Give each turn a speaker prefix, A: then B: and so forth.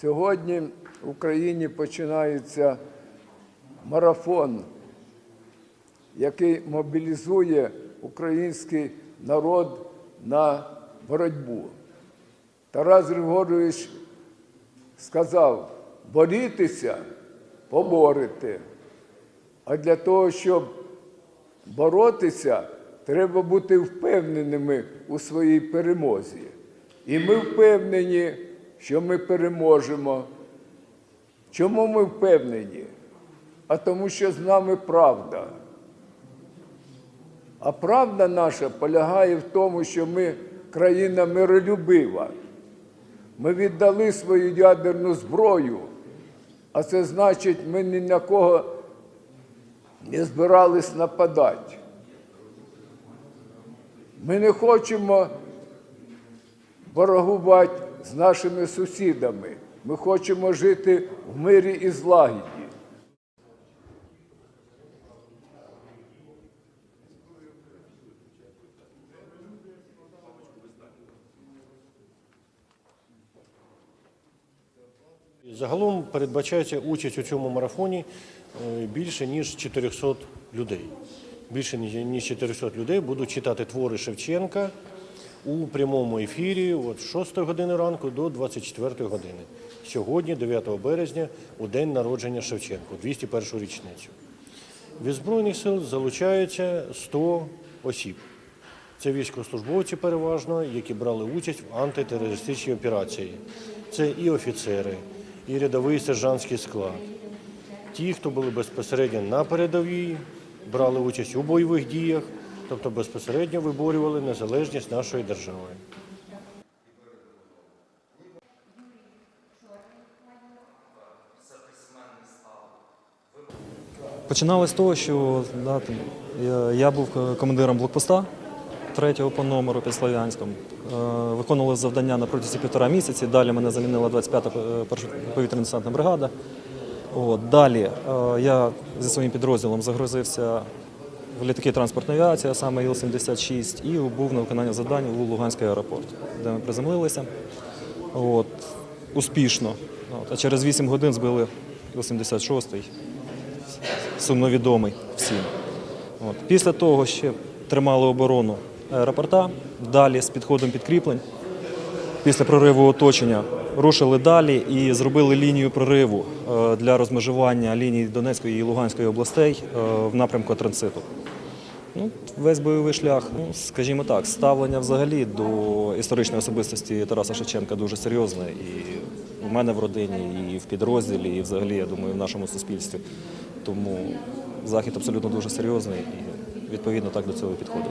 A: Сьогодні в Україні починається марафон, який мобілізує український народ на боротьбу. Тарас Григорович сказав: борітеся, поборете. А для того, щоб боротися, треба бути впевненими у своїй перемозі. І ми впевнені, що ми переможемо. Чому ми впевнені? А тому, що з нами правда. А правда наша полягає в тому, що ми країна миролюбива. Ми віддали свою ядерну зброю, а це значить, ми ні на кого не збирались нападати. Ми не хочемо ворогувати з нашими сусідами. Ми хочемо жити в мирі і злагіді.
B: Загалом передбачається участь у цьому марафоні е, більше ніж 400 людей. Більше ніж- ніж 400 людей будуть читати твори Шевченка у прямому ефірі от з 6 години ранку до 24 години. Сьогодні, 9 березня, у день народження Шевченка, 201 річницю. Від Збройних сил залучається 100 осіб. Це військовослужбовці переважно, які брали участь в антитерористичній операції. Це і офіцери, і рядовий сержантський склад. Ті, хто були безпосередньо на передовій, брали участь у бойових діях, тобто безпосередньо виборювали незалежність нашої держави.
C: Починалось з того, що да, я, був командиром блокпоста третього по номеру під Слов'янськом. Е, Виконували завдання на протязі півтора місяці. Далі мене замінила 25-та е, перша повітряна десантна бригада. От, далі е, я зі своїм підрозділом загрузився літаки транспортної авіації, саме Іл-76, і був на виконання завдань у Луганський аеропорт, де ми приземлилися. От, успішно. От, а через 8 годин збили Іл-76 сумновідомий всім. От. Після того ще тримали оборону аеропорта, далі з підходом підкріплень. Після прориву оточення рушили далі і зробили лінію прориву е, для розмежування ліній Донецької і Луганської областей е, в напрямку транситу. Ну, весь бойовий шлях, ну, скажімо так, ставлення взагалі до історичної особистості Тараса Шевченка дуже серйозне. І в мене в родині, і в підрозділі, і взагалі, я думаю, в нашому суспільстві. Тому захід абсолютно дуже серйозний і відповідно так до цього підходимо.